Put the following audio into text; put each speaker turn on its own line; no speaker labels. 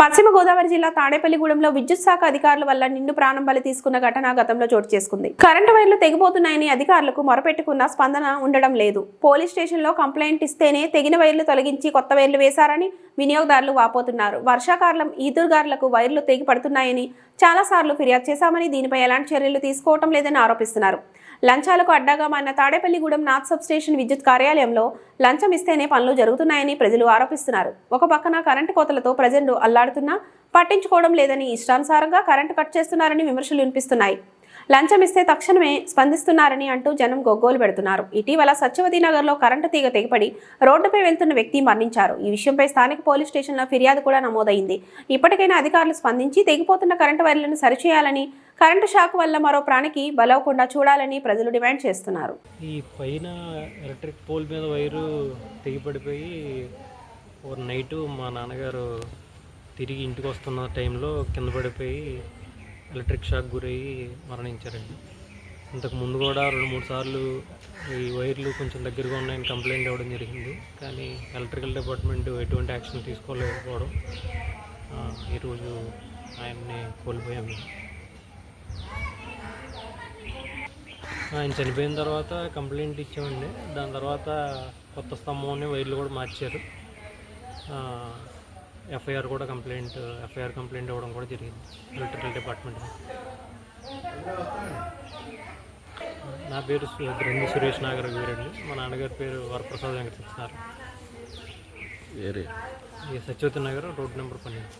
పశ్చిమ గోదావరి జిల్లా తాడేపల్లిగూడెంలో విద్యుత్ శాఖ అధికారుల వల్ల నిండు ప్రాణం బలి తీసుకున్న ఘటన గతంలో చోటు చేసుకుంది. కరెంటు వైర్లు తెగిపోతున్నాయని అధికారులకు మొరపెట్టుకున్న స్పందన ఉండడం లేదు. పోలీస్ స్టేషన్లో కంప్లైంట్ ఇస్తేనే తెగిన వైర్లు తొలగించి కొత్త వైర్లు వేశారని వినియోగదారులు వాపోతున్నారు. వర్షాకాలం ఈదురుగారులకు వైర్లు తెగి పడుతున్నాయని చాలాసార్లు ఫిర్యాదు చేశామని దీనిపై ఎలాంటి చర్యలు తీసుకోవటం లేదని ఆరోపిస్తున్నారు. లంచాలకు అడ్డాగా మారిన తాడేపల్లిగూడెం నార్త్ సబ్ స్టేషన్ విద్యుత్ కార్యాలయంలో లంచం ఇస్తేనే పనులు జరుగుతున్నాయని ప్రజలు ఆరోపిస్తున్నారు. ఒక పక్కన కరెంటు కోతలతో ప్రజలు అల్లాడుతున్నా పట్టించుకోవడం లేదని ఇష్టానుసారంగా కరెంటు కట్ చేస్తున్నారని విమర్శలు వినిపిస్తున్నాయి. లంచం ఇస్తే తక్షణమే స్పందిస్తున్నారని అంటూ జనం గొగ్గోలు పెడుతున్నారు. ఇటీవల సత్యవతి నగర్లో కరెంటు తీగ తెగిపడి రోడ్డుపై వెళ్తున్న వ్యక్తి మరణించారు. ఈ విషయంపై స్థానిక పోలీస్ స్టేషన్లో ఫిర్యాదు కూడా నమోదైంది. ఇప్పటికైనా అధికారులు స్పందించి తెగిపోతున్న కరెంటు వైర్లను సరిచేయాలని కరెంటు షాక్ వల్ల మరో ప్రాణికి బలవకుండా చూడాలని ప్రజలు డిమాండ్ చేస్తున్నారు.
ఈ పైన ఎలక్ట్రిక్ పోల్ మీద వైరు తెగిపడిపోయి నైటు మా నాన్నగారు తిరిగి ఇంటికి వస్తున్న టైంలో కింద పడిపోయి ఎలక్ట్రిక్ షాక్ గురయ్యి మరణించారండి. ఇంతకు ముందు కూడా రెండు మూడు సార్లు ఈ వైర్లు కొంచెం దగ్గరగా ఉన్నాయని కంప్లైంట్ ఇవ్వడం జరిగింది. కానీ ఎలక్ట్రికల్ డిపార్ట్మెంట్ ఎటువంటి యాక్షన్ తీసుకోలేకపోవడం ఈరోజు ఆయన్ని కోల్పోయాము. ఆయన చనిపోయిన తర్వాత కంప్లైంట్ ఇచ్చామండి. దాని తర్వాత కొత్త స్తంభంని వైర్లు కూడా మార్చారు. ఎఫ్ఐఆర్ కూడా కంప్లైంట్ ఎఫ్ఐఆర్ కంప్లైంట్ ఇవ్వడం కూడా జరిగింది ఎలక్ట్రికల్ డిపార్ట్మెంట్ నా పేరు గ్రంథి సురేష్ నాగర్ వీరండి. మా నాన్నగారి పేరు వరప్రసాద్ వెంకట సత్యనారాయణ
ఏరియా
ఈ సత్యవతి నగర్ రోడ్ నెంబర్ పన్నెండు.